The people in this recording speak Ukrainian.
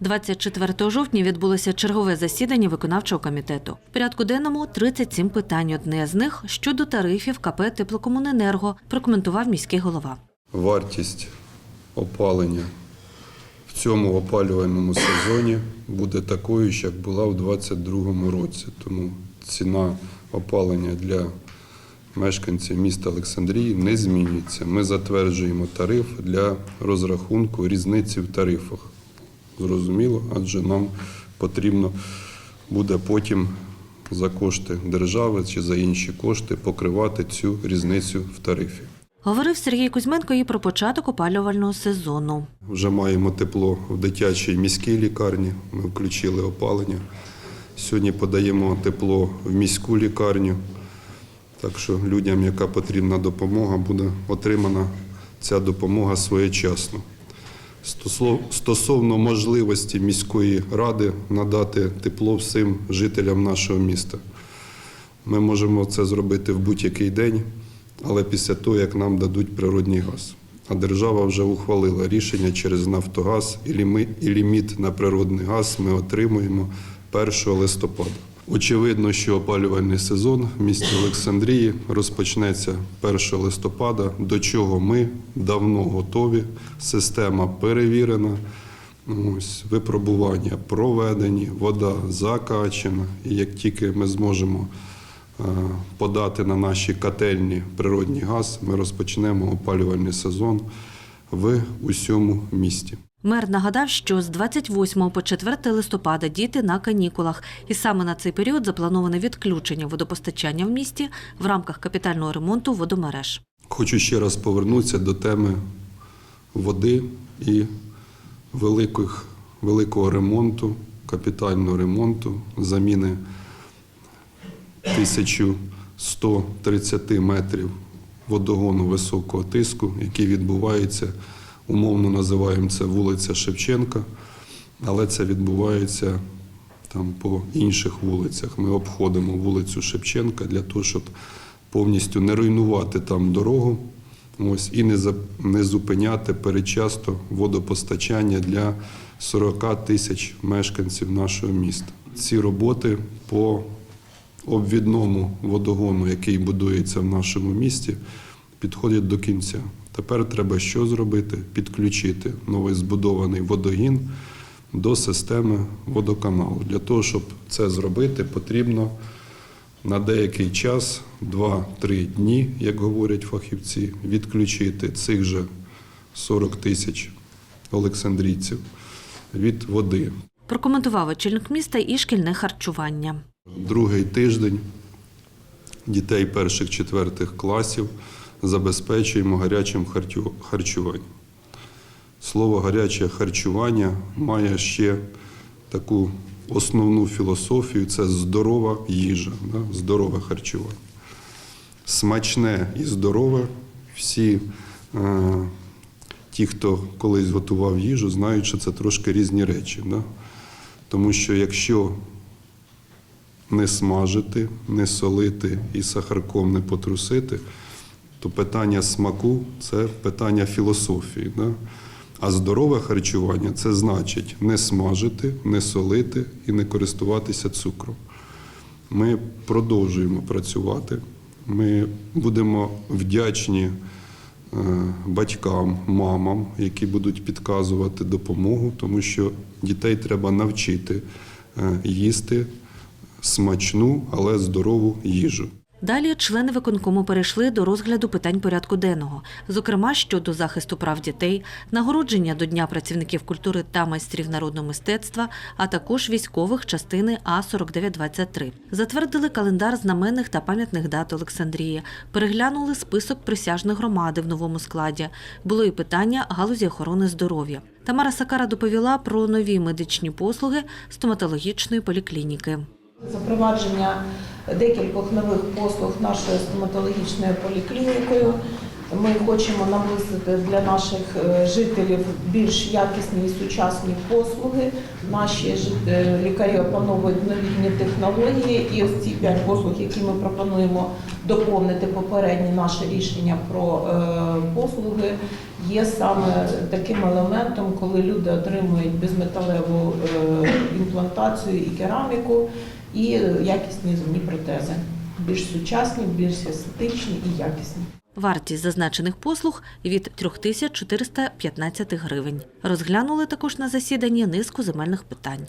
24 жовтня відбулося чергове засідання виконавчого комітету. В порядку денному 37 питань. Одне з них щодо тарифів КП Теплокомуненерго, прокоментував міський голова. Вартість опалення в цьому опалювальному сезоні буде такою, як була в 2022 році. Тому ціна опалення для мешканців міста Олександрії не змінюється. Ми затверджуємо тариф для розрахунку різниці в тарифах. Зрозуміло, адже нам потрібно буде потім за кошти держави чи за інші кошти покривати цю різницю в тарифі. Говорив Сергій Кузьменко і про початок опалювального сезону. Вже маємо тепло в дитячій міській лікарні. Ми включили опалення. Сьогодні подаємо тепло в міську лікарню. Так що людям, яка потрібна допомога, буде отримана ця допомога своєчасно. Стосов- Стосовно можливості міської ради надати тепло всім жителям нашого міста. Ми можемо це зробити в будь-який день, але після того, як нам дадуть природний газ. А держава вже ухвалила рішення через Нафтогаз і ліміт на природний газ ми отримуємо 1 листопада. Очевидно, що опалювальний сезон в місті Олександрії розпочнеться 1 листопада, до чого ми давно готові. Система перевірена. Ось, випробування проведені, вода закачена. І як тільки ми зможемо е, подати на наші котельні природний газ, ми розпочнемо опалювальний сезон в усьому місті. Мер нагадав, що з 28 по 4 листопада діти на канікулах, і саме на цей період заплановане відключення водопостачання в місті в рамках капітального ремонту водомереж. Хочу ще раз повернутися до теми води і великих, великого ремонту, капітального ремонту, заміни 1130 метрів водогону високого тиску, який відбувається, умовно називаємо це вулиця Шевченка, але це відбувається там по інших вулицях. Ми обходимо вулицю Шевченка для того, щоб повністю не руйнувати там дорогу. Ось і не за- не зупиняти передчасно водопостачання для 40 тисяч мешканців нашого міста. Ці роботи по обвідному водогону, який будується в нашому місті, підходять до кінця. Тепер треба що зробити? Підключити новий збудований водогін до системи водоканалу. Для того, щоб це зробити, потрібно на деякий час, 2-3 дні, як говорять фахівці, відключити цих же 40 тисяч олександрійців від води. Прокоментував очільник міста і шкільне харчування. Другий тиждень дітей перших-четвертих класів забезпечуємо гарячим харчу- харчуванням. Слово гаряче харчування має ще таку основну філософію це здорова їжа, да? здорове харчування. Смачне і здорове. Всі е, ті, хто колись готував їжу, знають, що це трошки різні речі. Да? Тому що якщо не смажити, не солити і сахарком не потрусити, то питання смаку це питання філософії. Да? А здорове харчування це значить не смажити, не солити і не користуватися цукром. Ми продовжуємо працювати. Ми будемо вдячні е, батькам, мамам, які будуть підказувати допомогу, тому що дітей треба навчити е, їсти смачну, але здорову їжу. Далі члени виконкому перейшли до розгляду питань порядку денного, зокрема щодо захисту прав дітей, нагородження до Дня працівників культури та майстрів народного мистецтва, а також військових частини А 4923 Затвердили календар знаменних та пам'ятних дат Олександрії, переглянули список присяжних громади в новому складі. Було і питання галузі охорони здоров'я. Тамара Сакара доповіла про нові медичні послуги стоматологічної поліклініки. Запровадження декількох нових послуг нашою стоматологічною поліклінікою. Ми хочемо наблизити для наших е, жителів більш якісні і сучасні послуги. Наші е, лікарі опановують новітні технології, і ось ці п'ять послуг, які ми пропонуємо доповнити попередні наше рішення про е, послуги, є саме таким елементом, коли люди отримують безметалеву імплантацію і кераміку, і якісні зубні протези. Більш сучасні, більш естетичні і якісні. Вартість зазначених послуг від 3415 гривень. Розглянули також на засіданні низку земельних питань.